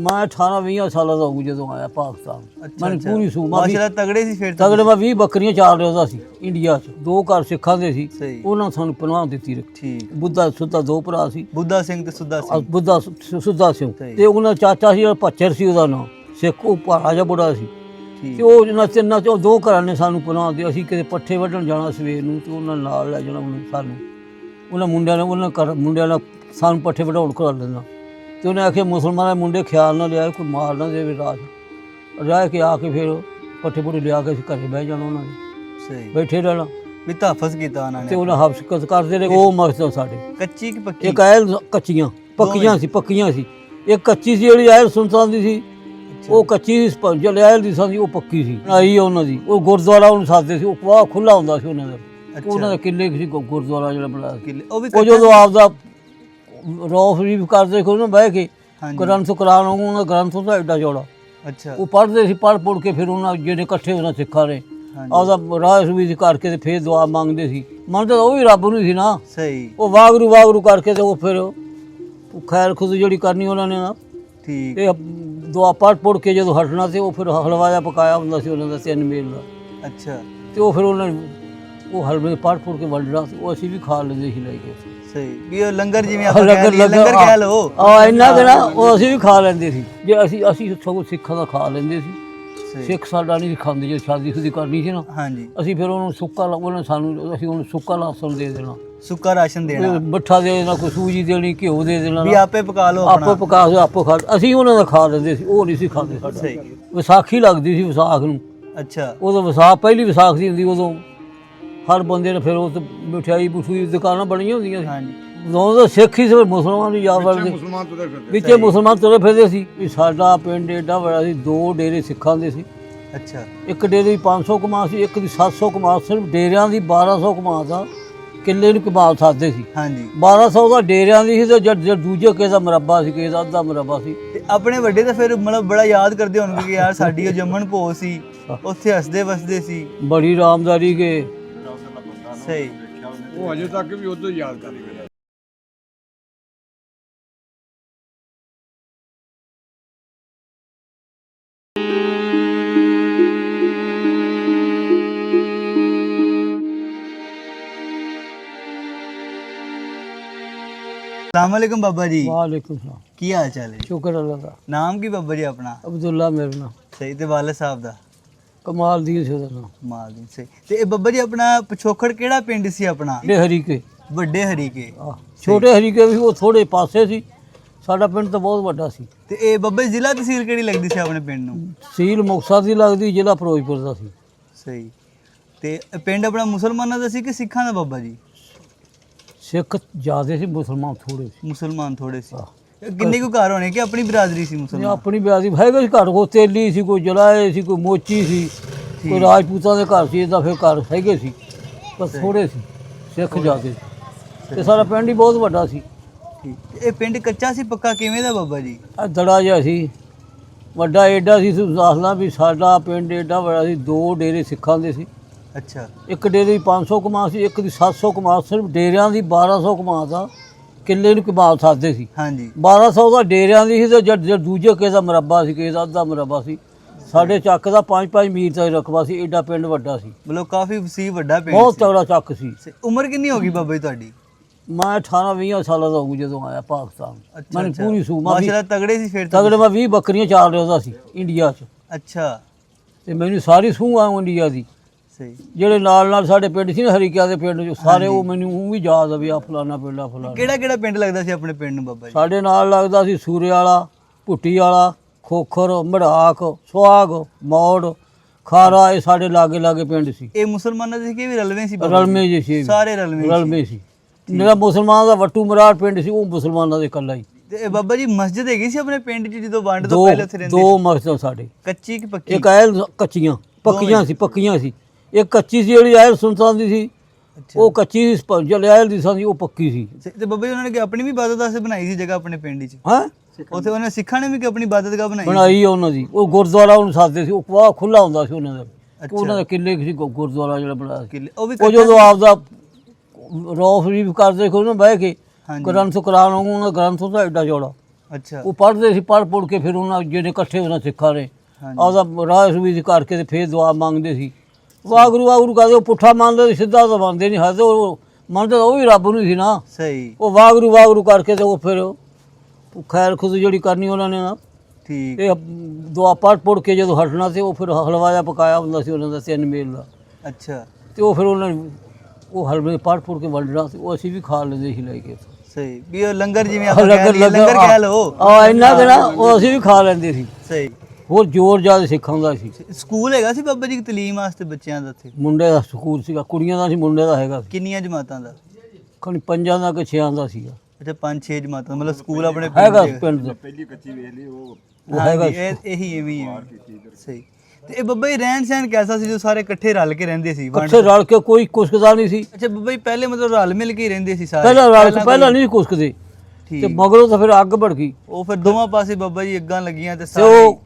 ਮੈਂ 18 20 ਸਾਲਾਂ ਦਾ ਹੋ ਜਦੋਂ ਆਇਆ ਪਾਕਿਸਤਾਨ। ਮੈਨੂੰ ਪੂਰੀ ਸੂਮਾ ਮਾਸ਼ਾਅੱਲਾ ਤਗੜੇ ਸੀ ਫਿਰ ਤਗੜੇ ਮੈਂ 20 ਬੱਕਰੀਆਂ ਚਾਲ ਰਿਹਾ ਸੀ ਇੰਡੀਆ 'ਚ। ਦੋ ਘਰ ਸਿੱਖਾਂ ਦੇ ਸੀ। ਸਹੀ। ਉਹਨਾਂ ਨੇ ਸਾਨੂੰ ਪਨਾਹ ਦਿੱਤੀ ਰੱਖੀ। ਠੀਕ। ਬੁੱਧਾ ਸੁੱਧਾ ਦੋ ਭਰਾ ਸੀ। ਬੁੱਧਾ ਸਿੰਘ ਤੇ ਸੁੱਧਾ ਅ- ਸਿੰਘ। ਬੁੱਧਾ ਸੁ- ਸੁੱਧਾ ਸਿੰਘ। ਸਹੀ। ਤੇ ਉਹਨਾਂ ਚਾਚਾ ਸੀ ਪੱਚਰ ਸੀ ਉਹਦਾ ਨਾਮ। ਸਿੱਖ ਉਹ ਭਾਰਾ ਜਿਹਾ ਬੁੜਾ ਸੀ। ਠੀਕ। ਤੇ ਉਹ ਇਹਨਾਂ ਤਿੰਨਾਂ ਚੋਂ ਦੋ ਘਰਾਂ ਨੇ ਸਾਨੂੰ ਪਨਾਹ ਦੇ ਅਸੀਂ ਕਿਤੇ ਪੱਠੇ ਵੱਢਣ ਜਾਣਾ ਸਵੇਰ ਨੂੰ ਤੇ ਉਹਨਾਂ ਨਾਲ ਲੈ ਜਾਣਾ ਉਹਨੂੰ ਸਾਨੂੰ। ਉਹਨਾਂ ਮੁੰਡਿਆਂ ਨੇ ਉਹਨਾਂ ਘਰ ਮੁੰਡਿਆਂ ਨਾਲ ਸਾਨੂੰ ਪੱਠੇ ਵਢਾਉਣ ਕਰ ਲੈਣਾ ਤੇ ਉਹਨੇ ਆਖਿਆ ਮੁਸਲਮਾਨਾਂ ਦੇ ਮੁੰਡੇ ਖਿਆਲ ਨਾਲ ਲਿਆ ਕੋਈ ਮਾਰ ਨਾ ਦੇਵੇ ਰਾਤ ਰਹਿ ਕੇ ਆ ਕੇ ਫਿਰ ਪੱਠੇ ਪੁੱਠੇ ਲਿਆ ਕੇ ਅਸੀਂ ਘਰੇ ਬਹਿ ਜਾਣਾ ਉਹਨਾਂ ਦੇ। ਸਹੀ। ਬੈਠੇ ਰਹਿਣਾ। ਵੀ ਤਹਫਜ਼ ਕੀਤਾ ਉਹਨਾਂ ਤੇ ਨੇ ਉਹਨਾਂ ਹਬਸ ਕਰਦੇ ਰਹੇ ਉਹ ਮਕਸਦ ਸਾਡੇ। ਕੱਚੀ ਕਿ ਪੱਕੀ? ਇੱਕ ਐਲ ਕੱਚੀਆਂ ਪੱਕੀਆਂ ਸੀ ਪੱਕੀਆਂ ਸੀ। ਇੱਕ ਕੱਚੀ ਸੀ ਜਿਹੜੀ ਐਲ ਸੁਲਤਾਨ ਦੀ ਸੀ। ਉਹ ਕੱਚੀ ਸੀ ਜਿਹੜੀ ਐਲ ਦੀ ਸੀ ਉਹ ਪੱਕੀ ਸੀ। ਆਈ ਉਹਨਾਂ ਦੀ। ਉਹ ਗੁਰਦੁਆਰਾ ਉਹਨੂੰ ਸਾਦੇ ਸੀ ਉਹ ਖੁੱਲਾ ਹੁੰਦਾ ਸੀ ਉਹਨਾਂ ਦਾ। ਉਹਨਾਂ ਦਾ ਕਿੱਲੇ ਸੀ ਗੁਰਦੁਆਰਾ ਜਿਹੜਾ ਬਣਾਇਆ ਉਹ ਵੀ ਉਹ ਜਦੋਂ ਆਪਦਾ ਰੌਫ ਵੀ ਕਰਦੇ ਕੋਲ ਨਾ ਬਹਿ ਕੇ ਗ੍ਰੰਥ ਕੁਰਾਨ ਉਹਨਾਂ ਗ੍ਰੰਥ ਹੁੰਦਾ ਐਡਾ ਚੌੜਾ ਅੱਛਾ। ਉਹ ਪੜ੍ਹਦੇ ਸੀ ਪੜ੍ਹ ਪੁੜ ਕੇ ਫਿਰ ਉਹਨਾਂ ਜਿਹੜੇ ਇਕੱਠੇ ਉਹਨਾਂ ਸਿੱਖਾਂ ਨੇ ਆਪਦਾ ਰਾਜ ਵੀ ਕਰਕੇ ਤੇ ਫਿਰ ਦੁਆ ਮੰਗਦੇ ਸੀ। ਮੰਨਦੇ ਤਾਂ ਉਹ ਵੀ ਰੱਬ ਨੂੰ ਸੀ ਨਾ। ਸਹੀ। ਉਹ ਵਾਗਰੂ ਵਾਗਰੂ ਕਰਕੇ ਤੇ ਉਹ ਫਿਰ ਉਹ ਖੈਰ ਖੁਦ ਜਿਹੜੀ ਕਰਨੀ ਉਹਨਾਂ ਨੇ ਨਾ ਠੀਕ। ਤੇ ਦੁਆ ਪੜ ਪੁੜ ਕੇ ਜਦੋਂ ਹਟਣਾ ਤੇ ਉਹ ਫਿਰ ਹਲਵਾ ਜਿਹਾ ਪਕਾਇਆ ਹੁੰਦਾ ਸੀ ਉਹਨਾਂ ਦਾ ਤਿੰਨ ਮੇਲ ਦਾ। ਅੱਛਾ। ਤੇ ਉਹ ਫਿਰ ਉਹਨਾਂ ਨੇ ਉਹ ਹਲਵੇ ਪੜ ਪੁੜ ਕੇ ਵੰਡਣਾ ਤੇ ਉਹ ਅਸੀਂ ਵੀ ਖਾ ਲੈਂਦੇ ਸੀ ਲੈ ਕੇ। ਸਹੀ। ਵੀ ਉਹ ਲੰਗਰ ਜਿਵੇਂ ਆਪਾਂ ਲੰਗਰ ਲੰਗਰ ਕਹਿ ਲਓ। ਆ ਇੰਨਾ ਕਿ ਨਾ ਉਹ ਅਸੀਂ ਵੀ ਖਾ ਲੈਂਦੇ ਸੀ। ਜੇ ਅਸੀਂ ਅਸੀਂ ਸਗੋਂ ਸਿੱਖਾਂ ਦਾ ਖਾ ਲੈਂਦੇ ਸੀ। ਸਿੱਖ ਸਾਡਾ ਨਹੀਂ ਸੀ ਖਾਂਦੇ ਜੇ ਸ਼ਾਦੀ ਸ਼ੁਦੀ ਕਰਨੀ ਸੀ ਨਾ। ਹਾਂਜੀ। ਅਸੀਂ ਫਿਰ ਉਹਨੂੰ ਸੁੱਕਾ ਉਹਨੇ ਸਾਨੂੰ ਅਸੀਂ ਉਹਨੂੰ ਸੁੱਕਾ ਲਾਸਣ ਦੇ ਦੇਣਾ। ਸੁੱਕਾ ਰਾਸ਼ਨ ਦੇਣਾ। ਬੱਠਾ ਦੇ ਦੇਣਾ ਕੋਈ ਸੂਜੀ ਦੇਣੀ ਘਿਓ ਦੇ ਦੇਣਾ ਵੀ ਆਪੇ ਪਕਾ ਲਓ ਆਪੋ ਆਪਣਾ ਪਕਾ ਕੇ ਆਪੋ ਖਾ ਅਸੀਂ ਉਹਨਾਂ ਦਾ ਖਾ ਲੈਂਦੇ ਸੀ ਉਹ ਨਹੀਂ ਸੀ ਖਾਂਦੇ ਸਾਡਾ। ਵਿਸਾਖੀ ਲੱਗਦੀ ਸੀ ਵਿਸਾਖ ਨੂੰ। ਅੱਛਾ। ਉਦੋਂ ਵਿਸਾਖ ਪਹਿਲੀ ਵਿਸਾਖ ਦੀ ਹੁੰਦੀ ਉਦੋਂ ਹਰ ਬੰਦੇ ਨੇ ਫਿਰ ਤੇ ਮਠਿਆਈ ਬੁਠੂਈ ਦੀ ਦੁਕਾਨਾਂ ਬਣੀਆਂ ਹੁੰਦੀਆਂ ਸੀ। ਹਾਂਜੀ। ਉਦੋਂ ਤਾਂ ਸਿੱਖ ਹੀ ਸੀ ਮੁਸਲਮਾਨ ਨਹੀਂ ਯਾਦ ਵੜਦੇ ਵਿੱਚੇ ਮੁਸਲਮਾਨ ਤੁਰੇ ਫਿਰਦੇ ਸੀ। ਵੀ ਸਾਡਾ ਪਿੰਡ ਏਡਾ ਬੜਾ ਸੀ ਦੋ ਡੇਰੇ ਸਿੱਖਾਂ ਦੇ ਸੀ। ਅੱਛਾ। ਇੱਕ ਡੇਰੇ ਦੀ 500 ਕਮਾ ਸੀ ਇੱਕ ਦੀ 700 ਕਮਾ ਸਿਰਫ ਡੇਰਿਆਂ ਦੀ 1200 ਕਮਾ ਦਾ ਕਿੱਲੇ ਨੂੰ ਕਮਾ ਸਕਦੇ ਸੀ। ਹਾਂਜੀ। 1200 ਦਾ ਡੇਰਿਆਂ ਦੀ ਸੀ ਤੇ ਜਦ ਜਦ ਦੂਜੇ ਕਿਸੇ ਦਾ ਮੁਰੱਬਾ ਸੀ ਕਿਸੇ ਦਾ ਅੱਧਾ ਮੁਰੱਬਾ ਸੀ। ਤੇ ਆਪਣੇ ਵੱਡੇ ਤਾਂ ਫਿਰ ਮਤਲਬ ਬੜਾ ਯਾਦ ਕਰਦੇ ਹੋਣਗੇ ਕਿ ਯਾਰ ਸਾਡੀ ਉਹ ਜੰਮਣ ਭੋ ਸੀ ਉੱਥੇ ਹੱਸਦੇ ਵਸਦੇ ਸੀ। ਬੜੀ ਰਾਮਦਾਰੀ ਕੇ ਸਹੀ। ਉਹ ਅਜੇ ਤੱਕ ਵੀ ਉਦੋਂ ਯਾਦ ਕਰੀ ਮੇਰਾ ਅਸਲਾਮ ਵਾਲੇਕੁਮ ਬਾਬਾ ਜੀ। ਵਾਲੇਕੁਮ ਸਲਾਮ। ਕੀ ਹਾਲ ਚਾਲ ਹੈ ਸ਼ੁਕਰ ਅੱਲਾਹ ਦਾ। ਨਾਮ ਕੀ ਬਾਬਾ ਜੀ ਆਪਣਾ? ਅਬਦੁੱਲਾ ਮੇਰੇ ਨਾਲ ਸਹੀ ਤੇ ਵਾਲਦ ਸਾਹਿਬ ਦਾ। ਕਮਾਲ ਦੀ ਸੀ ਉਹਦਾ ਨਾਮ। ਮਾਲਦੀਨ ਸਹੀ ਤੇ ਇਹ ਬੱਬਾ ਜੀ ਆਪਣਾ ਪਿਛੋਖੜ ਕਿਹੜਾ ਪਿੰਡ ਸੀ ਆਪਣਾ? ਵੱਡੇ ਹਰੀਕੇ। ਵੱਡੇ ਹਰੀਕੇ। ਆਹ, ਛੋਟੇ ਹਰੀਕੇ ਵੀ ਉਹ ਥੋੜੇ ਪਾਸੇ ਸੀ। ਸਾਡਾ ਪਿੰਡ ਤਾਂ ਬਹੁਤ ਵੱਡਾ ਸੀ। ਤੇ ਇਹ ਬੱਬਾ ਜੀ ਜ਼ਿਲ੍ਹਾ ਤਹਿਸੀਲ ਕਿਹੜੀ ਲੱਗਦੀ ਸੀ ਆਪਣੇ ਪਿੰਡ ਨੂੰ? ਸੀਲ ਮੁਕਤਸਰ ਦੀ ਲੱਗਦੀ ਜ਼ਿਲ੍ਹਾ ਫਿਰੋਜ਼ਪੁਰ ਦਾ ਸੀ। ਸਹੀ। ਤੇ ਇਹ ਪਿੰਡ ਆਪਣਾ ਮੁਸਲਮਾਨਾਂ ਦਾ ਸੀ ਕਿ ਸਿੱਖਾਂ ਦਾ ਬਾਬਾ ਜੀ? ਸਿੱਖ ਜ਼ਿਆਦੇ ਸੀ ਮੁਸਲਮਾਨ ਥੋੜੇ ਸੀ। ਮੁਸਲਮਾਨ ਥੋੜੇ ਸੀ। ਇਹ ਕਿੰਨੇ ਕੁ ਘਰ ਹੋਣੇ ਕਿ ਆਪਣੀ ਬਰਾਦਰੀ ਸੀ ਇਹ ਮੁਸਲਮਾਨ ਆਪਣੀ ਬਿਆਦੀ ਹੈਗੇ ਸੀ ਘਰ ਕੋ ਤੇਲੀ ਸੀ ਕੋਈ ਜਲਾਏ ਸੀ ਕੋਈ ਮੋਚੀ ਸੀ ਕੋਈ ਰਾਜਪੂਤਾਂ ਦੇ ਘਰ ਸੀ ਇਹਦਾ ਫਿਰ ਘਰ ਹੈਗੇ ਸੀ। ਪਰ ਥੋੜੇ ਸੀ ਸਿੱਖ ਜ਼ਿਆਦੇ ਸੀ। ਤੇ ਸਾਡਾ ਪਿੰਡ ਹੀ ਬਹੁਤ ਵੱਡਾ ਸੀ। ਠੀਕ। ਇਹ ਪਿੰਡ ਕੱਚਾ ਸੀ ਪੱਕਾ ਕਿਵੇਂ ਦਾ ਬਾਬਾ ਜੀ? ਆ ਦੜਾ ਜਿਹਾ ਸੀ। ਵੱਡਾ ਏਡਾ ਸੀ ਤੁਸੀਂ ਦੱਸਦਾ ਵੀ ਸਾਡਾ ਪਿੰਡ ਏਡਾ ਵੱਡਾ ਸੀ ਦੋ ਡੇਰੇ ਸਿੱਖਾਂ ਦੇ ਸੀ। ਅੱਛਾ। ਇੱਕ ਡੇਰੇ ਦੀ 500 ਕਮਾ ਸੀ ਇੱਕ ਦੀ 700 ਕਮਾ ਸਿਰਫ ਡੇਰਿਆਂ ਦੀ 1200 ਕਮਾ ਦਾ ਕਿੱਲੇ ਨੂੰ ਕਮਾ ਸਕਦੇ ਸੀ। ਹਾਂਜੀ। 1200 ਦਾ ਡੇਰਿਆਂ ਦੀ ਸੀ ਤੇ ਜਦ ਜਦ ਦੂਜੇ ਕਿਸੇ ਦਾ ਮੁਰੱਬਾ ਸੀ ਕਿਸੇ ਦਾ ਅੱਧਾ ਮੁਰੱਬਾ ਸੀ। ਸਾਡੇ ਚੱਕ ਦਾ 5-5 ਮੀਲ ਤੱਕ ਰਕਬਾ ਸੀ ਏਡਾ ਪਿੰਡ ਵੱਡਾ ਸੀ। ਮਤਲਬ ਕਾਫੀ ਸੀ ਵੱਡਾ ਪਿੰਡ ਬਹੁਤ ਸੀ। ਤਗੜਾ ਚੱਕ ਸੀ। ਉਮਰ ਕਿੰਨੀ ਹੋ ਗਈ ਬਾਬਾ ਜੀ ਤੁਹਾਡੀ? ਮੈਂ 18-20 ਸਾਲਾਂ ਦਾ ਹੋ ਜਦੋਂ ਆਇਆ ਪਾਕਿਸਤਾਨ। ਅੱਛਾ ਮੈਨੂੰ ਅੱਛਾ। ਪੂਰੀ ਸੂਮਾ ਵੀ ਮਾਸ਼ਾਅੱਲਾ ਤਗੜੇ ਸੀ ਫਿਰ ਤਾਂ। ਤਗੜੇ ਮੈਂ 20 ਬੱਕਰੀਆਂ ਚਾਲ ਰਿਹਾ ਸੀ ਇੰਡੀਆ 'ਚ। ਅੱਛਾ। ਤੇ ਮੈਨੂੰ ਸਾਰੀ ਸੂਹ ਆ ਇੰਡੀਆ ਦੀ। ਸਹੀ। ਜਿਹੜੇ ਨਾਲ ਨਾਲ ਸਾਡੇ ਪਿੰਡ ਸੀ ਨਾ ਹਰੀਕਿਆ ਦੇ ਪਿੰਡ ਸਾਰੇ ਉਹ ਮੈਨੂੰ ਉਹ ਵੀ ਯਾਦ ਆ ਵੀ ਆ ਫਲਾਣਾ ਪਿੰਡ ਆ ਫਲਾਣਾ ਕਿਹੜਾ ਕਿਹੜਾ ਪਿੰਡ ਲੱਗਦਾ ਸੀ ਆਪਣੇ ਪਿੰਡ ਨੂੰ ਬਾਬਾ ਜੀ? ਸਾਡੇ ਨਾਲ ਲੱਗਦਾ ਸੀ ਸੂਰੇ ਵਾਲਾ ਭੁੱਟੀ ਵਾਲਾ ਖੋਖਰ ਮੜਾਕ ਸੁਹਾਗ ਮੌੜ ਖਾਰਾ ਇਹ ਸਾਡੇ ਲਾਗੇ ਲਾਗੇ ਪਿੰਡ ਸੀ। ਇਹ ਮੁਸਲਮਾਨਾਂ ਦੇ ਸੀ ਕਿ ਇਹ ਵੀ ਰਲਵੇਂ ਸੀ ਬਾਬਾ ਜੀ? ਰਲਮੇ ਸੀ ਇਹ ਵੀ। ਸਾਰੇ ਰਲਵੇਂ ਸੀ। ਰਲਮੇ ਸੀ। ਮੇਰਾ ਮੁਸਲਮਾਨ ਦਾ ਵੱਟੂ ਮਰਾੜ ਪਿੰਡ ਸੀ ਉਹ ਮੁਸਲਮਾਨਾਂ ਦੇ ਇਕੱਲਾ ਹੀ। ਤੇ ਇਹ ਬਾਬਾ ਜੀ ਮਸਜਿਦ ਹੈਗੀ ਸੀ ਆਪਣੇ ਪਿੰਡ 'ਚ ਜਦੋਂ ਵੰਡ ਤੋਂ ਦੋ ਪਹਿਲੇ ਉੱਥੇ ਰਹਿੰਦੇ ਦੋ ਮਸਜਿਦ ਸਾਡੇ। ਕੱਚੀ ਕਿ ਪੱਕੀ? ਇੱਕ ਐਲ ਕੱਚੀਆਂ ਪੱਕੀਆਂ ਸੀ ਪੱਕੀਆਂ ਸੀ। ਇੱਕ ਕੱਚੀ ਸੀ ਜਿਹੜੀ ਐਲ ਸੁਲਤਾਨ ਦੀ ਸੀ ਅੱਛਾ। ਉਹ ਕੱਚੀ ਸੀ ਜਿਹੜੀ ਐਲ ਦੀ ਸੀ ਉਹ ਪੱਕੀ ਸੀ। ਤੇ ਬਾਬਾ ਜੀ ਉਹਨਾਂ ਨੇ ਕਿ ਆਪਣੀ ਵੀ ਇਬਾਦਤ ਬਣਾਈ ਸੀ ਜਗ੍ਹਾ ਆਪਣੇ ਪਿੰਡ 'ਚ ਹਾਂ? ਉੱਥੇ ਉਹਨਾਂ ਸਿੱਖਾਂ ਨੇ ਵੀ ਕਿ ਆਪਣੀ ਇਬਾਦਤਗਾਹ ਬਣਾਈ ਸੀ। ਬਣਾਈ ਉਹਨਾਂ ਦੀ। ਉਹ ਗੁਰਦੁਆਰਾ ਉਹਨੂੰ ਸਾਦੇ ਸੀ ਉਹ ਵਾਹ ਖੁੱਲਾ ਹੁੰਦਾ ਸੀ ਉਹਨਾਂ ਦਾ। ਉਹਨਾਂ ਦਾ ਕਿੱਲੇ ਸੀ ਗੁਰਦੁਆਰਾ ਜਿਹੜਾ ਬਣਾਇਆ ਸੀ। ਕਿਲੇ ਉਹ ਵੀ ਜਦੋਂ ਆਪਦਾ ਰੌਫ ਵੀ ਕਰਦੇ ਕੋਲ ਨਾ ਬਹਿ ਕੇ ਗ੍ਰੰਥ ਕੁਰਾਨ ਉਹਨਾਂ ਦਾ ਗ੍ਰੰਥ ਹੁੰਦਾ ਐਡਾ ਚੌੜਾ। ਅੱਛਾ। ਉਹ ਪੜ੍ਹਦੇ ਸੀ ਪੜ੍ਹ ਪੁੜ ਕੇ ਫਿਰ ਉਹਨਾਂ ਜਿਹੜੇ ਇਕੱਠੇ ਉਹਨਾਂ ਸਿੱਖਾਂ ਨੇ ਆਪਦਾ ਰਾਹ ਦੀ ਕਰਕੇ ਤੇ ਫਿਰ ਦੁਆ ਮੰਗਦੇ ਸੀ। ਵਾਗਰੂ ਵਾਗਰੂ ਕਹਦੇ ਉਹ ਪੁੱਠਾ ਮੰਨਦੇ ਸੀ ਸਿੱਧਾ ਤਾਂ ਮੰਨਦੇ ਨਹੀਂ ਹੱਦ ਉਹ ਮੰਨਦੇ ਤਾਂ ਉਹ ਵੀ ਰੱਬ ਨੂੰ ਸੀ ਨਾ। ਸਹੀ। ਉਹ ਵਾਗਰੂ ਵਾਗਰੂ ਕਰਕੇ ਤੇ ਉਹ ਫਿਰ ਉਹ ਖੈਰ ਖੁਦ ਜਿਹੜੀ ਕਰਨੀ ਉਹਨਾਂ ਨੇ ਨਾ। ਠੀਕ। ਇਹ ਦੁਆ ਪੜ੍ਹ ਪੁੜ ਕੇ ਜਦੋਂ ਹਟਣਾ ਤੇ ਉਹ ਫਿਰ ਹਲਵਾ ਜਿਹਾ ਪਕਾਇਆ ਹੁੰਦਾ ਸੀ ਉਹਨਾਂ ਦਾ ਤਿੰਨ ਮੇਲ ਦਾ। ਅੱਛਾ। ਤੇ ਉਹ ਫਿਰ ਉਹਨਾਂ ਨੇ ਉਹ ਹਲਵੇ ਪੜ੍ਹ ਪੁੜ ਕੇ ਵੰਡਣਾ ਤੇ ਉਹ ਅਸੀਂ ਵੀ ਖਾ ਲੈਂਦੇ ਸੀ ਲੈ ਕੇ। ਸਹੀ। ਵੀ ਉਹ ਲੰਗਰ ਜਿਵੇਂ ਆਪਾਂ ਲੰਗਰ ਕਹਿ ਲਓ। ਆ ਇੰਨਾ ਦੇਣਾ ਉਹ ਅਸੀਂ ਵੀ ਖਾ ਲੈਂਦੇ ਸੀ। ਸਹੀ। ਹੋਰ ਜ਼ੋਰ ਜ਼ਿਆਦਾ ਸਿੱਖਾਂ ਦਾ ਸੀ। ਸਕੂਲ ਹੈਗਾ ਸੀ ਬਾਬਾ ਜੀ ਤਲੀਮ ਵਾਸਤੇ ਬੱਚਿਆਂ ਦਾ ਉੱਥੇ? ਮੁੰਡੇ ਦਾ ਸਕੂਲ ਸੀਗਾ ਕੁੜੀਆਂ ਦਾ ਸੀ ਮੁੰਡੇ ਦਾ ਹੈਗਾ ਸੀ। ਕਿੰਨੀਆਂ ਜਮਾਤਾਂ ਦਾ? ਖਣੀ ਪੰਜਾਂ ਦਾ ਕਿ ਛਿਆਂ ਦਾ ਸੀਗਾ। ਅੱਛਾ ਪੰਜ ਛੇ ਜਮਾਤਾਂ ਮਤਲਬ ਸਕੂਲ ਆਪਣੇ ਪਿੰਡ ਹੈਗਾ ਦੇ। ਪਿੰਡ ਦਾ। ਪਹਿਲੀ ਕੱਚੀ ਵੇਖ ਲਈ ਉਹ ਉਹ ਹੈਗਾ ਹਾਂਜੀ, ਇਹ ਇਹੀ ਐਵੇਂ ਹੀ। ਸਹੀ। ਤੇ ਇਹ ਬੱਬਾ ਜੀ ਰਹਿਣ ਸਹਿਣ ਕੈਸਾ ਸੀ ਜੋ ਸਾਰੇ ਇਕੱਠੇ ਰਲ ਕੇ ਰਹਿੰਦੇ ਸੀ ਵੰਡ- ਇਕੱਠੇ ਰਲ ਕੇ ਕੋਈ ਕੁਸਕਦਾ ਨਹੀਂ ਸੀ। ਅੱਛਾ ਬੱਬਾ ਜੀ ਪਹਿਲੇ ਮਤਲਬ ਰਲ ਮਿਲ ਕੇ ਹੀ ਰਹਿੰਦੇ ਸੀ ਸਾਰੇ। ਪਹਿਲਾਂ ਰਲ ਕੇ ਪਹਿਲਾਂ ਨਹੀਂ ਸੀ ਕੁਸਕਦੇ। ਤੇ ਠੀਕ। ਮਗਰੋਂ ਤਾਂ ਫਿਰ ਅੱਗ ਭੜ ਗਈ ਉਹ ਫਿਰ ਦੋਵਾਂ ਪਾਸੇ ਬੱਬਾ ਜੀ ਅੱਗਾਂ ਲੱਗੀਆਂ ਤੇ ਤੇ ਸਾਰੇ ਉਹ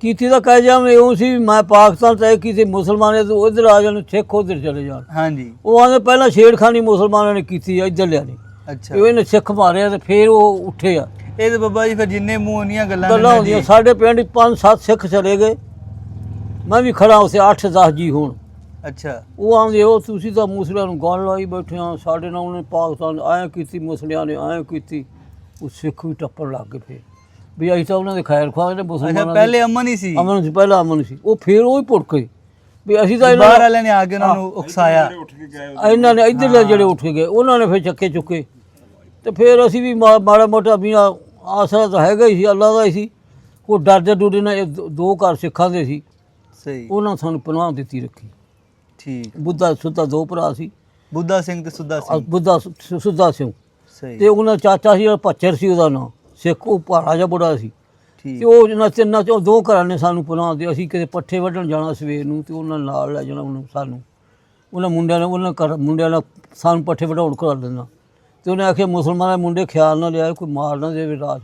ਕੀਤੀ ਤਾਂ ਕਹਿ ਜਾਵੇਂ ਉਹ ਸੀ ਮੈਂ ਪਾਕਿਸਤਾਨ ਤੈ ਕੀਤੀ ਮੁਸਲਮਾਨੇ ਤੋਂ ਉਧਰ ਆ ਜਾਣ ਸਿੱਖ ਉਧਰ ਚਲੇ ਜਾਣ। ਹਾਂਜੀ। ਉਹ ਆਂਦੇ ਪਹਿਲਾਂ ਛੇੜਖਾਨੀ ਮੁਸਲਮਾਨਾਂ ਨੇ ਕੀਤੀ ਆ ਇੱਧਰ ਲਿਆ ਨਹੀਂ। ਅੱਛਾ। ਇਹਨੇ ਸਿੱਖ ਮਾਰਿਆ ਤੇ ਫਿਰ ਉਹ ਉੱਠੇ ਆ। ਇਹ ਤੇ ਬੱਬਾ ਜੀ ਫਿਰ ਜਿੰਨੇ ਮੂੰਹ ਉਹਨੀਆਂ ਗੱਲਾਂ ਨੇ ਗੱਲਾਂ ਨਾ ਹੁੰਦੀਆਂ। ਸਾਡੇ ਪਿੰਡ 'ਚ ਪੰਜ ਸੱਤ ਸਿੱਖ ਚਲੇ ਗਏ। ਮੈਂ ਵੀ ਖੜਾ ਉਸੇ 8 10 ਜੀ ਹੋਣ। ਅੱਛਾ। ਉਹ ਆਂਦੇ ਉਹ ਤੁਸੀਂ ਤਾਂ ਮੁਸਲਿਆਂ ਨੂੰ ਗੱਲ ਲਾਈ ਬੈਠੇ ਆ ਸਾਡੇ ਨਾਲ ਉਹਨੇ ਪਾਕਿਸਤਾਨ ਐਂ ਕੀਤੀ ਮੁਸਲਿਆਂ ਨੇ ਐਂ ਕੀਤੀ। ਉਹ ਸਿੱਖ ਵੀ ਟੱਪਣ ਲੱਗ ਗਏ ਫਿਰ। ਵੀ ਅਸੀਂ ਤਾਂ ਉਹਨਾਂ ਦੇ ਖੈਰ ਖਵਾ ਨੇ ਅੱਛਾ ਮੁਸਲਮਾਨਾਂ ਦੇ ਪਹਿਲੇ ਅਮਨ ਹੀ ਸੀ। ਅਮਨ ਸੀ ਪਹਿਲਾਂ ਅਮਨ ਸੀ। ਉਹ ਫਿਰ ਉਹ ਹੀ ਭੁੜਕ ਗਏ ਵੀ ਅਸੀਂ ਤਾਂ ਬਾਹਰ ਇਹਨਾਂ ਵਾਲਿਆਂ ਨੇ ਆ ਕੇ ਉਹਨਾਂ ਨੂੰ ਉਕਸਾਇਆ। ਇਹਨਾਂ ਨੇ ਇੱਧਰਲੇ ਜਿਹੜੇ ਉੱਠ ਕੇ ਗਏ ਉਹਨਾਂ ਨੇ ਫਿਰ ਚੱਕੇ ਚੁੱਕੇ। ਤੇ ਫਿਰ ਅਸੀਂ ਵੀ ਮਾ- ਮਾੜਾ ਮੋਟਾ ਵੀ ਆ- ਆਸਰਾ ਤਾਂ ਹੈਗਾ ਹੀ ਸੀ ਅੱਲਾ ਦਾ ਹੀ ਸੀ। ਉਹ ਡਰਦੇ ਡੁਰਦੇ ਨਾਲ ਇਹ ਦੋ- ਦੋ ਘਰ ਸਿੱਖਾਂ ਦੇ ਸੀ। ਸਹੀ। ਉਹਨਾਂ ਸਾਨੂੰ ਪਨਾਹ ਦਿੱਤੀ ਰੱਖੀ। ਠੀਕ। ਬੁੱਧਾ ਸੁੱਧਾ ਦੋ ਭਰਾ ਸੀ। ਬੁੱਧਾ ਸਿੰਘ ਤੇ ਸੁੱਧਾ ਸਿੰਘ। ਬੁੱਧਾ ਸੁ- ਸੁੱਧਾ ਸਿੰਘ। ਸਹੀ। ਤੇ ਉਹਨਾਂ ਚਾਚਾ ਸੀ ਉਹ ਪੱਚਰ ਸੀ ਉਹਦਾ ਨਾਂ। ਸਿੱਖ ਉਹ ਭਾਰਾ ਜਿਹਾ ਬੁੜਾ ਸੀ। ਤੇ ਉਹ ਇਹਨਾਂ ਤਿੰਨਾਂ ਚੋਂ ਦੋ ਘਰਾਂ ਨੇ ਸਾਨੂੰ ਪਨਾਹ ਦੇ ਅਸੀਂ ਕਿਤੇ ਪੱਠੇ ਵੱਢਣ ਜਾਣਾ ਸਵੇਰ ਨੂੰ ਤੇ ਉਹਨਾਂ ਨਾਲ ਲੈ ਜਾਣਾ ਉਹਨੂੰ ਸਾਨੂੰ। ਉਹਨਾਂ ਮੁੰਡਿਆਂ ਨੇ ਉਹਨਾਂ ਘਰ ਮੁੰਡਿਆਂ ਨਾਲ ਸਾਨੂੰ ਪੱਠੇ ਵਢਾਉਣ ਕਰ ਦੇਣਾ ਤੇ ਉਹਨੇ ਆਖਿਆ ਮੁਸਲਮਾਨਾਂ ਦੇ ਮੁੰਡੇ ਖਿਆਲ ਨਾ ਲਿਆ ਕੋਈ ਮਾਰ ਨਾ ਦੇਵੇ ਰਾਤ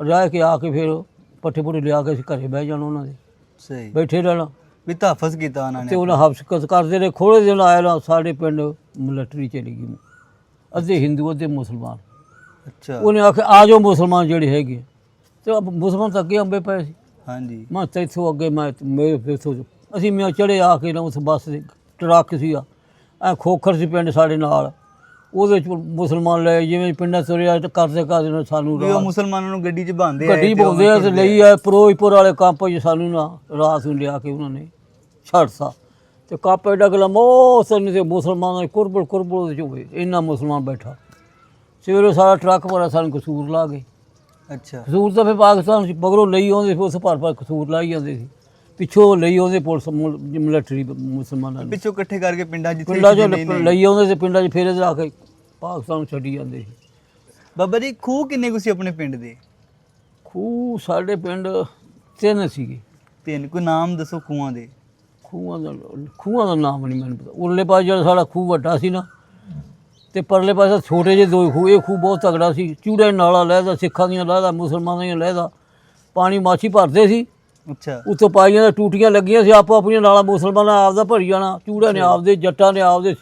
ਰਹਿ ਕੇ ਆ ਕੇ ਫਿਰ ਪੱਠੇ ਪੁੱਠੇ ਲਿਆ ਕੇ ਅਸੀਂ ਘਰੇ ਬਹਿ ਜਾਣਾ ਉਹਨਾਂ ਦੇ। ਸਹੀ। ਬੈਠੇ ਰਹਿਣਾ। ਵੀ ਤਹਫਜ਼ ਕੀਤਾ ਉਹਨਾਂ ਤੇ ਨੇ ਉਹਨਾਂ ਹਬਸ ਕਰਦੇ ਰਹੇ। ਖੋੜੇ ਦਿਨ ਆਇਆ ਸਾਡੇ ਪਿੰਡ ਮਿਲਟਰੀ ਚਲੀ ਗਈ। ਅੱਧੇ ਹਿੰਦੂ ਅੱਧੇ ਮੁਸਲਮਾਨ। ਅੱਛਾ। ਉਹਨੇ ਆਖਿਆ ਆ ਜਾਓ ਮੁਸਲਮਾਨ ਜਿਹੜੇ ਹੈਗੇ ਤੇ ਅਬ ਮੁਸਲਮਾਨ ਤਾਂ ਅੱਗੇ ਅੰਬੇ ਪਏ ਸੀ। ਹਾਂਜੀ। ਮੈਂ ਤਾਂ ਇੱਥੋਂ ਅੱਗੇ ਮੈਂ ਮੇਰੇ ਇੱਥੋਂ ਅਸੀਂ ਮੈਂ ਚੜੇ ਆ ਕੇ ਨਾ ਉਸ ਬੱਸ ਦੇ ਟਰੱਕ ਸੀਗਾ ਐ ਖੋਖਰ ਸੀ ਪਿੰਡ ਸਾਡੇ ਨਾਲ। ਉਹਦੇ ਚ ਮੁਸਲਮਾਨ ਲੈ ਜਿਵੇਂ ਪਿੰਡਾਂ ਤੁਰਿਆ ਤੇ ਕਰਦੇ ਕਰਦੇ ਨਾ ਸਾਨੂੰ ਵੀ ਉਹ ਮੁਸਲਮਾਨਾਂ ਨੂੰ ਗੱਡੀ 'ਚ ਬਾਂਦੇ ਗੱਡੀ ਪਾਉਂਦੇ ਆ ਤੇ ਲਈ ਆ ਫਿਰੋਜ਼ਪੁਰ ਵਾਲੇ ਕੰਪ 'ਚ ਸਾਨੂੰ ਨਾ ਰਾਤ ਨੂੰ ਲਿਆ ਕੇ ਉਹਨਾਂ ਨੇ ਛੱਡਤਾ। ਤੇ ਕੱਪ ਐਡਾ ਗਲਾ ਮੋਸਨ ਤੇ ਮੁਸਲਮਾਨਾਂ ਦੇ ਕੁਰਬਲ ਕੁਰਬਲ ਚ ਇੰਨਾ ਮੁਸਲਮਾਨ ਬੈਠਾ। ਸਵੇਰੇ ਸਾਰਾ ਟਰੱਕ ਭਰਾ ਸਾਨੂੰ ਕਸੂਰ ਲਾ ਗਏ। ਅੱਛਾ। ਕਸੂਰ ਤਾਂ ਫਿਰ ਪਾਕਿਸਤਾਨ ਸੀ ਮਗਰੋਂ ਲਈ ਆਉਂਦੇ ਫਿਰ ਉਸ ਭਰ ਭਰ ਕਸੂਰ ਲਾਈ ਜਾਂਦੇ ਸੀ। ਪਿੱਛੋਂ ਲਈ ਆਉਂਦੇ ਪੁਲਿਸ ਮੁਲ- ਮਿਲਟਰੀ ਮੁਸਲਮਾਨਾਂ ਨੂੰ। ਪਿੱਛੋਂ ਇਕੱਠੇ ਕਰਕੇ ਪਿੰਡਾਂ ਜਿੱਥੇ ਪਿੰਡਾਂ 'ਚੋਂ। ਲਈ ਆਉਂਦੇ ਤੇ ਪਿੰਡਾਂ 'ਚ ਫਿਰ ਆ ਕੇ ਪਾਕਿਸਤਾਨ ਨੂੰ ਛੱਡੀ ਜਾਂਦੇ ਸੀ। ਬਾਬਾ ਜੀ ਖੂਹ ਕਿੰਨੇ ਕੁ ਸੀ ਆਪਣੇ ਪਿੰਡ ਦੇ? ਖੂਹ ਸਾਡੇ ਪਿੰਡ ਤਿੰਨ ਸੀਗੇ। ਤਿੰਨ ਕੋਈ ਨਾਮ ਦੱਸੋ ਖੂਹਾਂ ਦੇ। ਖੂਹਾਂ ਦਾ ਖੂਹਾਂ ਦਾ ਨਾਮ ਨਹੀਂ ਮੈਨੂੰ ਪਤਾ। ਉਰਲੇ ਪਾਸੇ ਜਿਹੜਾ ਸਾਡਾ ਖੂਹ ਵੱਡਾ ਸੀ ਨਾ ਤੇ ਪਰਲੇ ਪਾਸੇ ਛੋਟੇ ਜਿਹੇ ਦੋ ਖੂਹ ਇਹ ਖੂਹ ਬਹੁਤ ਤਗੜਾ ਸੀ। ਚੂੜੇ ਨਾਲਾ ਲਹਿਦਾ ਸਿੱਖਾਂ ਦੀਆਂ ਲਹਿਦਾ ਮੁਸਲਮਾਨਾਂ ਦੀਆਂ ਲਹਿਦਾ ਪਾਣੀ ਮਾਛੀ ਭਰਦੇ ਸੀ। ਅੱਛਾ। ਉੱਤੋਂ ਪਾਈਆਂ ਦੀਆਂ ਟੂਟੀਆਂ ਲੱਗੀਆਂ ਸੀ ਆਪੋ ਆਪਣੀਆਂ ਨਾਲਾਂ ਮੁਸਲਮਾਨਾਂ ਆਪਦਾ ਭਰੀ ਜਾਣਾ। ਚੂੜਿਆਂ ਨੇ ਆਪਦੇ ਜੱਟਾਂ ਨੇ ਆਪਦੇ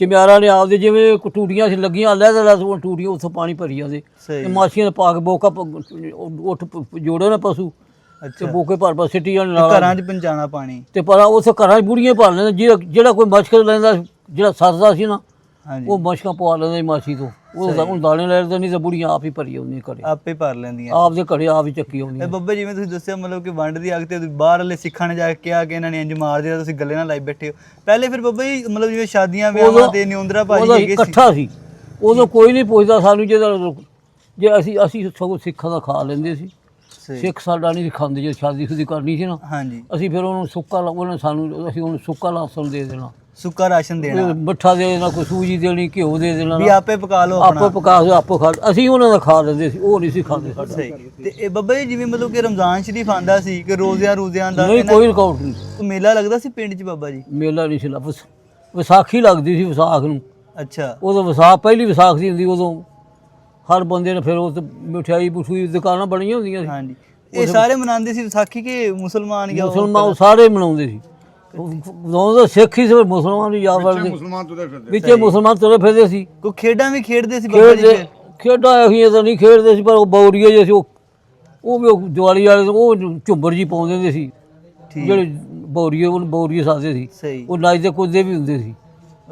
ਚਮਿਆਰਾਂ ਨੇ ਆਪਦੇ ਜਿਵੇਂ ਟੂਟੀਆਂ ਸੀ ਲੱਗੀਆਂ ਲਹਿਦਾ ਲਹਿਦਾ ਟੂਟੀਆਂ ਉੱਥੋਂ ਪਾਣੀ ਭਰੀ ਜਾਂਦੇ। ਤੇ ਮਾਛੀਆਂ ਨੇ ਪਾ ਕੇ ਬੋਕਾ ਉੱਠ ਜੋੜੇ ਨਾ ਪਸ਼ੂ। ਅੱਛਾ। ਬੋਕੇ ਭਰ ਭਰ ਸਿੱਟੀ ਜਾਣ ਨਾਲ। ਘਰਾਂ 'ਚ ਪਹੁੰਚਾਣਾ ਪਾਣੀ। ਤੇ ਪਰ ਉਸ ਘਰਾਂ 'ਚ ਬੁੜੀਆਂ ਭਰ ਲੈਂਦੇ ਜਿਹੜਾ ਜਿਹੜਾ ਕੋਈ ਮਸ਼ਕਲ ਲੈਂਦਾ ਜਿਹੜਾ ਸਰਦਾ ਸੀ ਨਾ ਹਾਂਜੀ। ਉਹ ਮਸ਼ਕਾਂ ਪਵਾ ਲੈਂਦਾ ਸੀ ਮਾਛੀ ਤੋਂ। ਉਹ ਤਾਂ ਹੁਣ ਦਾਣੇ ਲੈ ਲੈਂਦੇ ਨਹੀਂ ਤਾਂ ਬੁੜੀਆਂ ਆਪ ਹੀ ਭਰੀ ਆਉਂਦੀਆਂ ਘਰੇ। ਆਪੇ ਭਰ ਲੈਂਦੀਆਂ। ਆਪ ਦੇ ਘਰੇ ਆਪ ਹੀ ਚੱਕੀ ਇਹ ਆਉਂਦੀਆਂ ਬੱਬਾ ਜਿਵੇਂ ਤੁਸੀਂ ਦੱਸਿਆ ਮਤਲਬ ਕਿ ਵੰਡ ਦੀ ਅੱਗ ਤੇ ਬਾਹਰ ਵਾਲੇ ਸਿੱਖਾਂ ਨੇ ਜਾ ਕੇ ਕਿਹਾ ਕਿ ਇਹਨਾਂ ਨੇ ਇੰਜ ਮਾਰ ਦਿੱਤਾ ਤੁਸੀਂ ਗੱਲੇ ਨਾਲ ਲਾਈ ਬੈਠੇ ਹੋ। ਪਹਿਲੇ ਫਿਰ ਬੱਬਾ ਜੀ ਮਤਲਬ ਜਿਵੇਂ ਸ਼ਾਦੀਆਂ ਵਿਆਹਾਂ ਤੇ ਨਿਉਂਦਰਾ ਭਾਜੀ ਉਹਦਾ ਹੈਗੇ ਸੀ। ਇਕੱਠਾ ਸੀ। ਉਦੋਂ ਕੋਈ ਨਹੀਂ ਪੁੱਛਦਾ ਸਾਨੂੰ ਜਿਹਦਾ ਜੇ ਅਸੀਂ ਅਸੀਂ ਸਗੋਂ ਸਿੱਖਾਂ ਦਾ ਖਾ ਲੈਂਦੇ ਸੀ। ਸਹੀ। ਸਿੱਖ ਸਾਡਾ ਨਹੀਂ ਖਾਂਦੇ ਜੇ ਸ਼ਾਦੀ ਖੁਦੀ ਕਰਨੀ ਸੀ ਨਾ। ਹਾਂਜੀ। ਅਸੀਂ ਫਿਰ ਉਹਨੂੰ ਸੁੱਕਾ ਲਾ- ਉਹਨੇ ਸਾਨੂੰ ਅਸੀਂ ਉਹਨੂੰ ਸੁੱਕਾ ਲਾਸਣ ਦੇ ਦੇਣਾ। ਸੁੱਕਾ ਰਾਸ਼ਨ ਦੇਣਾ। ਮਿੱਠਾ ਦੇ ਦੇਣਾ ਕੋਈ ਸੂਜੀ ਦੇਣੀ ਘਿਓ ਦੇ ਦੇਣਾ ਵੀ ਆਪੇ ਪਕਾ ਲਓ ਆਪੋ ਆਪਣਾ ਪਕਾ ਕੇ ਆਪੋ ਖਾ ਅਸੀਂ ਉਹਨਾਂ ਦਾ ਖਾ ਲੈਂਦੇ ਸੀ ਉਹ ਨਹੀਂ ਸੀ ਖਾਂਦੇ ਸਾਡਾ। ਸਹੀ। ਤੇ ਇਹ ਬੱਬਾ ਜੀ ਜਿਵੇਂ ਮਤਲਬ ਕਿ ਰਮਜ਼ਾਨ ਸ਼ਰੀਫ ਆਂਦਾ ਸੀ ਕਿ ਰੋਜ਼ਿਆਂ ਰੋਜ਼ਿਆਂ ਦਾ ਨਹੀਂ ਇਹਨਾਂ- ਕੋਈ ਰਿਕਾਰਡ ਨਹੀਂ। ਮੇਲਾ ਲੱਗਦਾ ਸੀ ਪਿੰਡ 'ਚ ਬਾਬਾ ਜੀ? ਮੇਲਾ ਨਹੀਂ ਸੀ ਲੱਭ ਵਿਸਾਖੀ ਲੱਗਦੀ ਸੀ ਵਿਸਾਖ ਨੂੰ। ਅੱਛਾ। ਉਦੋਂ ਵਿਸਾਖ ਪਹਿਲੀ ਵਿਸਾਖ ਦੀ ਹੁੰਦੀ ਉਦੋਂ ਹਰ ਬੰਦੇ ਨੇ ਫਿਰ ਤੇ ਮਠਿਆਈ ਬੁਠੂਈ ਦੁਕਾਨਾਂ ਬਣੀਆਂ ਹੁੰਦੀਆਂ ਸੀ। ਹਾਂਜੀ। ਇਹ ਸਾਰੇ ਮਨਾਉਂਦੇ ਸੀ ਵਿਸਾਖੀ ਕਿ ਮੁਸਲਮਾਨ ਜਾਂ ਉਹ- ਮੁਸਲਮਾਨ ਸਾਰੇ ਮਨਾਉਂਦੇ ਸੀ। ਉਦੋਂ ਸਿੱਖ ਹੀ ਸੀ ਮੁਸਲਮਾਨ ਵੀ ਯਾਦ ਵਰਦੇ ਮੁਸਲਮਾਨ ਤੁਰੇ ਫਿਰਦੇ ਵਿੱਚੇ ਮੁਸਲਮਾਨ ਤੁਰੇ ਫਿਰਦੇ ਸੀ। ਕੋਈ ਖੇਡਾਂ ਵੀ ਖੇਡਦੇ ਸੀ ਬਾਬਾ ਜੀ ਖੇਡਾਂ ਅਸੀਂ ਤਾਂ ਨਹੀਂ ਖੇਡਦੇ ਸੀ ਪਰ ਉਹ ਬੌਰੀਏ ਜਿਹੇ ਸੀ ਉਹ ਉਹ ਵੀ ਉਹ ਦਿਵਾਲੀ ਵਾਲੇ ਉਹ ਝੁੰਬਰ ਜੀ ਪਾਉਂਦੇ ਹੁੰਦੇ ਸੀ। ਠੀਕ। ਜਿਹੜੇ ਬੌਰੀਏ ਉਹ ਬੌਰੀਏ ਸਾਦੇ ਸੀ। ਉਹ ਨੱਚਦੇ ਕੁੱਦਦੇ ਵੀ ਹੁੰਦੇ ਸੀ।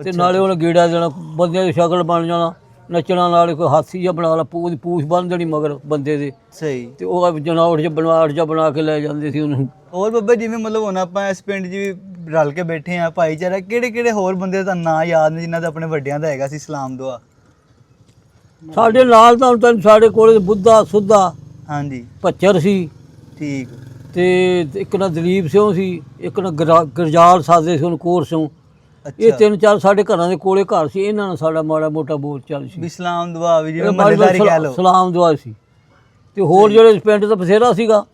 ਤੇ ਨਾਲੇ ਉਹਨੇ ਗੇੜਾ ਦੇਣਾ ਬੰਦਿਆਂ ਦੀ ਸ਼ਕਲ ਬਣ ਜਾਣਾ। ਨੱਚਣਾ ਨਾਲ ਕੋਈ ਹਾਥੀ ਜਿਹਾ ਬਣਾ ਲਾ ਪੂ ਉਹਦੀ ਪੂਛ ਬੰਨ ਦੇਣੀ ਮਗਰ ਬੰਦੇ ਦੇ। ਸਹੀ। ਤੇ ਉਹ ਜਨਾਵਟ ਜਿਹਾ ਬਣਾਵਟ ਜਿਹਾ ਬਣਾ ਕੇ ਲੈ ਜਾਂਦੇ ਸੀ ਉਹਨੂੰ। ਹੋਰ ਬੱਬਾ ਜਿਵੇਂ ਮਤਲਬ ਹੁਣ ਆਪਾਂ ਇਸ ਪਿੰਡ 'ਚ ਵੀ ਰਲ ਕੇ ਬੈਠੇ ਆ ਭਾਈਚਾਰਾ ਕਿਹੜੇ ਕਿਹੜੇ ਹੋਰ ਬੰਦੇ ਦਾ ਨਾਂ ਯਾਦ ਨੇ ਜਿਨ੍ਹਾਂ ਦਾ ਆਪਣੇ ਵੱਡਿਆਂ ਦਾ ਹੈਗਾ ਸੀ ਸਲਾਮ ਦੁਆ? ਸਾਡੇ ਨਾਲ ਤਾਂ ਤੈਨੂੰ ਸਾਡੇ ਕੋਲੇ ਬੁੱਧਾ ਸੁੱਧਾ ਹਾਂਜੀ। ਭੱਚਰ ਸੀ। ਠੀਕ। ਤੇ ਇੱਕ ਨਾ ਦਲੀਪ ਸਿੰਘ ਸੀ ਇੱਕ ਨਾ ਗਰਾ- ਗੁਰਜਾਲ ਸਾਦੇ ਸੀ ਉਹਨੂੰ ਕੋਰ ਸਿੰਘ। ਇਹ ਤਿੰਨ ਚਾਰ ਸਾਡੇ ਘਰਾਂ ਦੇ ਕੋਲੇ ਘਰ ਸੀ ਇਹਨਾਂ ਨਾਲ ਸਾਡਾ ਮਾੜਾ ਮੋਟਾ ਬੋਲ ਚਾਲ ਸੀ। ਵੀ ਸਲਾਮ ਦੁਆ ਵੀ ਜਿਵੇਂ ਮੱਲੇਦਾਰੀ ਕਹਿ ਲਓ। ਸਲਾਮ ਦੁਆ ਸੀ। ਤੇ ਹੋਰ ਜਿਹੜੇ ਪਿੰਡ ਦਾ ਬਸੇਰਾ ਸੀਗਾ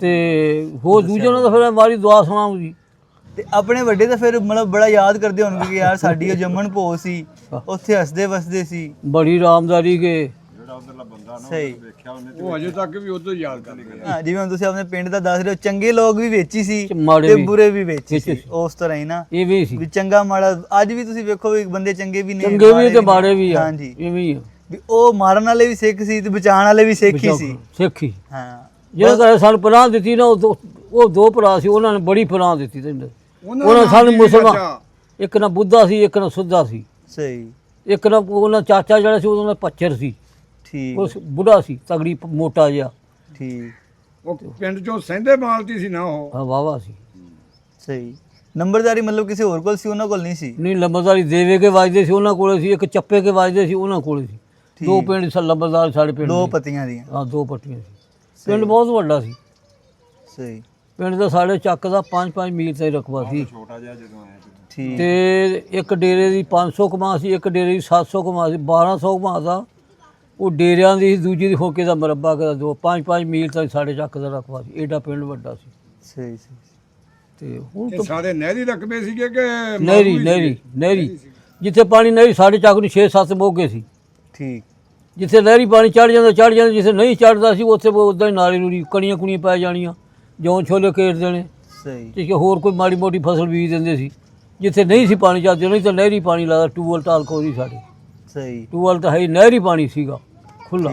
ਤੇ ਹੋਰ ਦੂਜਿਆਂ ਨਾਲ ਤਾਂ ਫਿਰ ਮਾਰੀ ਦੁਆ ਸਲਾਮ ਜੀ ਤੇ ਆਪਣੇ ਵੱਡੇ ਤਾਂ ਫਿਰ ਮਤਲਬ ਬੜਾ ਯਾਦ ਕਰਦੇ ਹੋਣਗੇ ਕਿ ਯਾਰ ਸਾਡੀ ਉਹ ਜੰਮਣ ਭੋ ਸੀ ਉੱਥੇ ਹੱਸਦੇ ਵਸਦੇ ਸੀ। ਬੜੀ ਰਾਮਦਾਰੀ ਕੇ ਸਹੀ। ਉਹ ਅਜੇ ਤੱਕ ਵੀ ਉਦੋਂ ਯਾਦ ਕਰਦੇ ਨੇ ਹਾਂ ਜਿਵੇਂ ਹੁਣ ਤੁਸੀਂ ਆਪਣੇ ਪਿੰਡ ਦਾ ਦੱਸ ਰਹੇ ਹੋ ਚੰਗੇ ਲੋਕ ਵੀ ਵਿੱਚ ਸੀ ਤੇ ਮਾੜੇ ਤੇ ਵੀ ਬੁਰੇ ਵੀ ਵਿੱਚ ਹੀ ਵਿੱਚ ਸੀ ਸੀ। ਉਸ ਤਰ੍ਹਾਂ ਹੀ ਨਾ। ਇਹ ਵੀ ਸੀ। ਵੀ ਚੰਗਾ ਮਾੜਾ ਅੱਜ ਵੀ ਤੁਸੀਂ ਵੇਖੋ ਵੀ ਬੰਦੇ ਚੰਗੇ ਵੀ ਨੇ ਚੰਗੇ ਵੀ ਤੇ ਮਾੜੇ ਵੀ ਆ। ਹਾਂਜੀ। ਇਵੇਂ ਹੀ ਆ। ਵੀ ਉਹ ਮਾਰਨ ਵਾਲੇ ਵੀ ਸਿੱਖ ਸੀ ਤੇ ਬਚਾਉਣ ਵਾਲੇ ਵੀ ਸਿੱਖ ਹੀ ਸੀ। ਸਿੱਖੀ ਹਾਂ। ਜਿਹੜਾ ਸਾਨੂੰ ਪਨਾਹ ਦਿੱਤੀ ਨਾ ਉਹ ਦੋ ਉਹ ਦੋ ਭਰਾ ਸੀ ਉਹਨਾਂ ਨੇ ਬੜੀ ਪਨਾਹ ਦਿੱਤੀ ਤੈਨੂੰ ਉਹਨਾਂ ਉਹਨਾਂ ਦਾ ਸਾਨੂੰ ਮੁਸਲਮਾਨ? ਇੱਕ ਨਾ ਬੁੱਧਾ ਸੀ ਇੱਕ ਨਾ ਸੁੱਧਾ ਸੀ। ਸਹੀ। ਇੱਕ ਨਾ ਉਹਨਾਂ ਚਾਚਾ ਜਿਹੜਾ ਸੀ ਉਹਨਾਂ ਦਾ ਪੱਚਰ ਸੀ। ਠੀਕ। ਉਹ ਬੁੱਢਾ ਸੀ ਤਗੜੀ ਮੋਟਾ ਜਿਹਾ। ਠੀਕ। ਉਹ ਪਿੰਡ ਚੋਂ ਸਹਿੰਦੇ ਬਾਲਤੀ ਸੀ ਨਾ ਉਹ। ਹਾਂ ਵਾਵਾ ਸੀ। ਸਹੀ। ਨੰਬਰਦਾਰੀ ਮਤਲਬ ਕਿਸੇ ਹੋਰ ਕੋਲ ਸੀ ਉਹਨਾਂ ਕੋਲ ਨਹੀਂ ਸੀ? ਨਹੀਂ ਲੰਬਰਦਾਰੀ ਦੇਵੇ ਕੇ ਵਾਜਦੇ ਸੀ ਉਹਨਾਂ ਕੋਲੇ ਸੀ ਇੱਕ ਚੱਪੇ ਕੇ ਵਾਜਦੇ ਸੀ ਉਹਨਾਂ ਕੋਲੇ ਸੀ। ਦੋ ਪਿੰਡ ਸਾ ਲੰਬਰਦਾਰ ਸਾਡੇ ਪਿੰਡ ਦੋ। ਪਤੀਆਂ ਦੀਆਂ। ਹਾਂ ਦੋ ਪੱਟੀਆਂ ਸੀ। ਪਿੰਡ ਬਹੁਤ ਵੱਡਾ ਸੀ। ਸਹੀ। ਪਿੰਡ ਦਾ ਸਾਡੇ ਚੱਕ ਦਾ 5-5 ਮੀਲ ਤਾਈਂ ਰਕਬਾ ਸੀ। ਠੀਕ। ਤੇ ਇੱਕ ਡੇਰੇ ਦੀ 500 ਕਮਾ ਸੀ ਇੱਕ ਡੇਰੇ ਦੀ 700 ਕਮਾ ਸੀ 1200 ਕਮਾ ਦਾ। ਉਹ ਡੇਰਿਆਂ ਦੀ ਸੀ, ਦੂਜੀ ਦੀ ਹੋਕੇ ਦਾ ਮਰੱਬਾ ਕਰ ਦੋ 5-5 ਮੀਲ ਤਾਈਂ ਸਾਡੇ ਚੱਕ ਦਾ ਰਕਬਾ ਸੀ ਏਡਾ ਪਿੰਡ ਵੱਡਾ ਸੀ। ਸਹੀ ਸਹੀ ਤੇ ਹੁਣ ਇਹ ਸਾਰੇ ਨਹਿਰੀ ਰਕਬੇ ਸੀਗੇ ਕਿ ਨਹਿਰੀ ਸੀਗੇ? ਨਹਿਰੀ। ਨਹਿਰੀ ਜਿੱਥੇ ਪਾਣੀ ਨਹਿਰੀ ਸਾਡੇ ਚੱਕ ਨੂੰ 6-7 ਮੋਗੇ ਸੀ। ਠੀਕ। ਜਿੱਥੇ ਨਹਿਰੀ ਪਾਣੀ ਚੜ ਜਾਂਦਾ ਚੜ ਜਾਂਦਾ ਜਿੱਥੇ ਨਹੀਂ ਚੜਦਾ ਸੀ ਉੱਥੇ ਉਦਾਂ ਹੀ ਨਾਲੀ ਨੂਰੀ ਕਣੀਆਂ ਕੁਣੀਆਂ ਪੈ ਜਾਣੀਆਂ ਜੌਂ ਛੋਲੇ ਕੇਰ ਦੇਣੇ। ਸਹੀ। ਤੇ ਹੋਰ ਕੋਈ ਮਾੜੀ ਮੋਟੀ ਫਸਲ ਬੀਜ ਦਿੰਦੇ ਸੀ ਜਿੱਥੇ ਨਹੀਂ ਸੀ ਪਾਣੀ ਚੱਲਦਾ ਨਹੀਂ ਤਾਂ ਨਹਿਰੀ ਪਾਣੀ ਲੱਗਦਾ ਟੂਬਲ ਟਾਲ ਕੋਈ ਸਾਡੇ। ਸਹੀ। ਟੂਬਲ ਤਾਂ ਹੈ ਹੀ ਨਹਿਰੀ ਪਾਣੀ ਸੀਗਾ। ਖੁੱਲਾ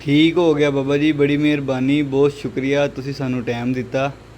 ਠੀਕ ਹੋ ਗਿਆ ਬਾਬਾ ਜੀ ਬੜੀ ਮਿਹਰਬਾਨੀ ਬਹੁਤ ਸ਼ੁਕਰੀਆ ਤੁਸੀਂ ਸਾਨੂੰ ਟਾਈਮ ਦਿੱਤਾ।